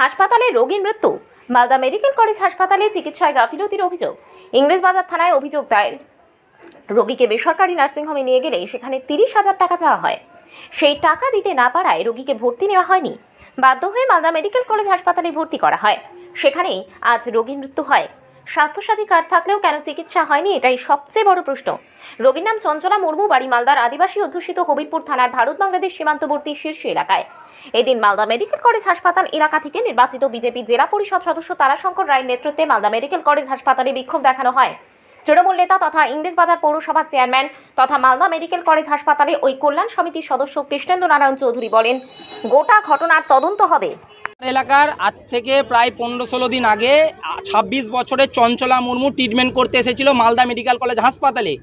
হাসপাতালে রোগীর মৃত্যু। মালদা মেডিকেল কলেজ হাসপাতালে চিকিৎসায় গাফিলতির অভিযোগ। ইংরেজ বাজার থানায় অভিযোগ দায়ের। রোগীকে বেসরকারি নার্সিংহোমে নিয়ে গেলে সেখানে তিরিশ হাজার টাকা চাওয়া হয়। সেই টাকা দিতে না পারায় রোগীকে ভর্তি নেওয়া হয়নি। বাধ্য হয়ে মালদা মেডিকেল কলেজ হাসপাতালে ভর্তি করা হয়। সেখানেই আজ রোগীর মৃত্যু হয়। স্বাস্থ্যসাথী কার্ড থাকলেও কেন চিকিৎসা হয়নি এটাই সবচেয়ে বড় প্রশ্ন। রোগীর নাম চঞ্চলা মুর্মু, বাড়ি মালদার আদিবাসী অধ্যুষিত হবিবপুর থানার ভারত বাংলাদেশ সীমান্তবর্তী শীর্ষ এলাকায়। এদিন মালদা মেডিকেল কলেজ হাসপাতাল এলাকা থেকে নির্বাচিত বিজেপি জেলা পরিষদ সদস্য তারাশঙ্কর রায়ের নেতৃত্বে মালদা মেডিকেল কলেজ হাসপাতালে বিক্ষোভ দেখানো হয়। তৃণমূল নেতা তথা ইংরেজবাজার পৌরসভার চেয়ারম্যান তথা মালদা মেডিকেল কলেজ হাসপাতালে ওই কল্যাণ সমিতির সদস্য কৃষ্ণেন্দ্র নারায়ণ চৌধুরী বলেন, গোটা ঘটনার তদন্ত হবে। এলাকার আজ থেকে প্রায় পনেরো ষোলো দিন আগে ছাব্বিশ বছরের চঞ্চলা মুর্মু ট্রিটমেন্ট করতে এসেছিল মালদা মেডিকেল কলেজ হাসপাতালে।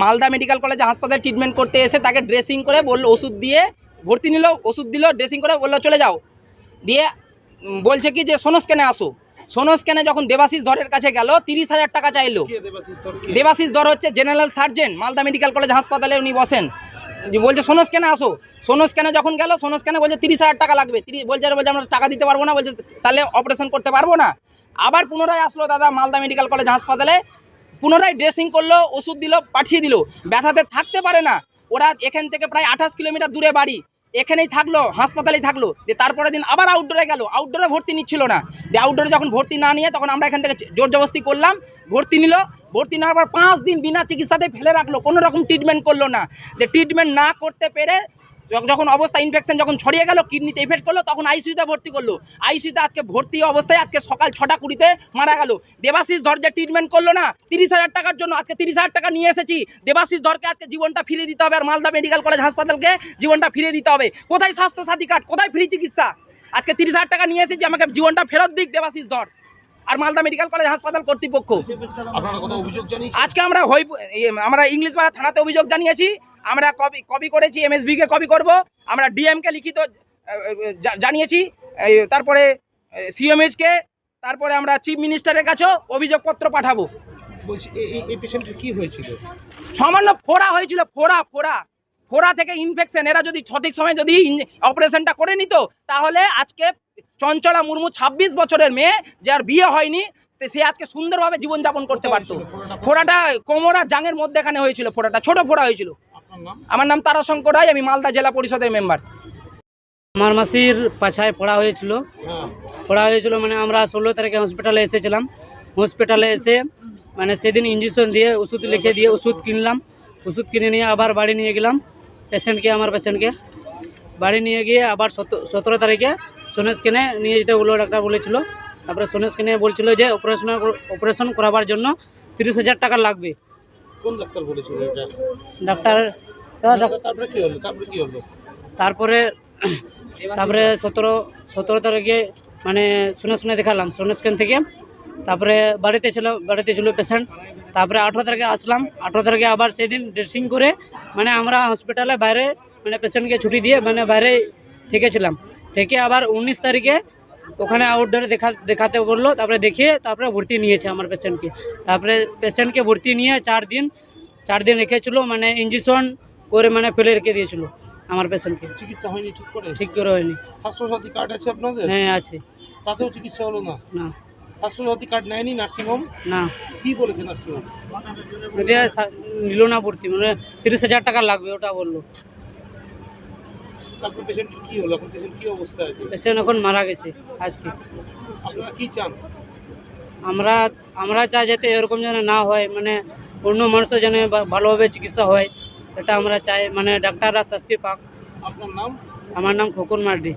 মালদা মেডিকেল কলেজ হাসপাতালে ট্রিটমেন্ট করতে এসে তাকে ড্রেসিং করে বলল ওষুধ দিয়ে ভর্তি নিল ওষুধ দিল ড্রেসিং করে বলল চলে যাও। দিয়ে বলছে কি যে সোনো স্ক্যানে আসো। সোনো স্ক্যানে যখন দেবাশিস ধরের কাছে গেল তিরিশ হাজার টাকা চাইলো। দেবাশিস ধর হচ্ছে general sergeant Malda medical college হাসপাতালে উনি বসেন। বলছে, সোনস কেনে আসো। সোনস কেনে যখন গেল, সোনস কেনে বলছে, তিরিশ হাজার টাকা লাগবে। তিরিশ বলছে বলছে, আমরা টাকা দিতে পারব না। বলছে, তাহলে অপারেশন করতে পারব না। আবার পুনরায় আসলো দাদা মালদা মেডিকেল কলেজ হাসপাতালে। পুনরায় ড্রেসিং করল, ওষুধ দিল, পাঠিয়ে দিল। ব্যথাতে থাকতে পারে না। ওরা এখান থেকে প্রায় আঠাশ কিলোমিটার দূরে বাড়ি। এখানেই থাকল, হাসপাতালেই থাকল। যে তারপরে দিন আবার আউটডোরে গেল। আউটডোরে ভর্তি নিচ্ছিল না। যে আউটডোরে যখন ভর্তি না নিয়ে তখন আমরা এখান থেকে জোর জবস্তি করলাম, ভর্তি নিল। ভর্তি নেওয়ার পর পাঁচ দিন বিনা চিকিৎসাতে ফেলে রাখল, কোনো রকম ট্রিটমেন্ট করল না। যে ট্রিটমেন্ট না করতে পেরে যখন অবস্থা ইনফেকশন যখন ছড়িয়ে গেল কিডনিতে ইফেক্ট করল তখন আইসিইউতে ভর্তি করল। আইসিউতে আজকে ভর্তি অবস্থায় আজকে সকাল ছটা কুড়িতে মারা গেল। দেবাশিস ধর যে ট্রিটমেন্ট করল না। তিরিশ হাজার টাকার জন্য আজকে তিরিশ হাজার টাকা নিয়ে এসেছি। দেবাশিস ধরকে আজকে জীবনটা ফিরিয়ে দিতে হবে। আর মালদা মেডিকেল কলেজ হাসপাতালকে জীবনটা ফিরিয়ে দিতে হবে। কোথায় স্বাস্থ্য সাথী কার্ড? কোথায় ফ্রি চিকিৎসা? আজকে তিরিশ হাজার টাকা নিয়ে এসেছি। আমাকে জীবনটা ফেরত দিক দেবাশিস ধর। আর মালদা মেডিকেল কলেজ হাসপাতাল কর্তৃপক্ষ। আজকে আমরা আমরা ইংলিশ বাজার থানাতে অভিযোগ জানিয়েছি। আমরা কপি কপি করেছি এমএসবিকে কপি করব। আমরা ডিএমকে লিখিত জানিয়েছি। তারপরে সিএমএইচকে তারপরে আমরা চিফ মিনিস্টারের কাছেও অভিযোগপত্র পাঠাবো। সামান্য ফোড়া হয়েছিল ফোড়া ফোড়া। ফোড়া থেকে ইনফেকশন এরা যদি সঠিক সময় যদি অপারেশনটা করে নিত তাহলে আজকে চঞ্চলা মুর্মু ২৬ বছরের মেয়ে যার বিয়ে হয়নি সে আজকে সুন্দরভাবে জীবনযাপন করতে পারতো। ফোড়াটা কোমর আর জাঙের মধ্যেখানে হয়েছিল ফোড়াটা ছোট ফোড়া হয়েছিল। আমার নাম তারাশঙ্কর রায়, আমি মালদা জেলা পরিষদের মেম্বার। আমার মাসির পাছায় পড়া হয়েছিল। হ্যাঁ পড়া হয়েছিল মানে আমরা ষোলো তারিখে হসপিটালে এসেছিলাম। হসপিটালে এসে মানে সেদিন ইঞ্জেকশন দিয়ে ওষুধ লিখে দিয়ে ওষুধ কিনলাম। ওষুধ কিনে নিয়ে আবার বাড়ি নিয়ে গেলাম পেশেন্টকে আমার পেশেন্টকে বাড়ি নিয়ে গিয়ে আবার সতেরো তারিখে সোনেসকেনে নিয়ে যেতে বলল ডাক্তার বলেছিল। তারপরে সোনেসকেনে বলছিল যে অপারেশন অপারেশন করাবার জন্য তিরিশ হাজার টাকা লাগবে। কোন ডাক্তার বলেছিল এটা? ডাক্তার তারপরে কি হলো? তারপরে কি হলো? তারপরে তারপরে সতেরো সতেরো তারিখে মানে শুনে শুনে দেখালাম সোনেস্কেন থেকে। তারপরে বাড়িতে ছিল বাড়িতে ছিল পেশেন্ট তারপরে আঠেরো তারিখে আসলাম। আঠেরো তারিখে আবার সেদিন ড্রেসিং করে মানে আমরা হসপিটালে বাইরে মানে পেশেন্টকে ছুটি দিয়ে মানে বাইরে থেকেছিলাম। থেকে আবার উনিশ তারিখে ওখানে আউটডোরে দেখা দেখাতে বলল তারপরে দেখিয়ে তারপরে ভর্তি নিয়েছে আমার পেশেন্টকে তারপরে পেশেন্টকে ভর্তি নিয়ে চার দিন চার দিন রেখেছিল মানে ইঞ্জেকশন করে মানে ফেলে রেখে দিয়েছিল আমার পেশেন্টকে চিকিৎসা হয়নি ঠিক করে? ঠিক করে হয়নি। স্বাস্থ্যসাথী কার্ড আছে আপনাদের? হ্যাঁ আছে। তাতেও চিকিৎসা হলো না? না। স্বাস্থ্যসাথী কার্ড নেয়নি নার্সিংহোম? না। কি বলেছে নার্সিংহোম? নিল না ভর্তি মানে তিরিশ হাজার টাকা লাগবে ওটা বলল। তারপর পেশেন্টের কি হলো? এখন পেশেন্ট কি অবস্থা আছে? পেশেন্ট এখন মারা গেছে আজকে। আপনারা কি চান? আমরা আমরা চাই যাতে এরকম যেন না হয় মানে অন্য মানুষের যেন বা- ভালোভাবে চিকিৎসা হয়। এটা আমরা চাই মানে ডাক্তাররা শাস্তি পাক। আপনার নাম? আমার নাম খোকন মার্ডি।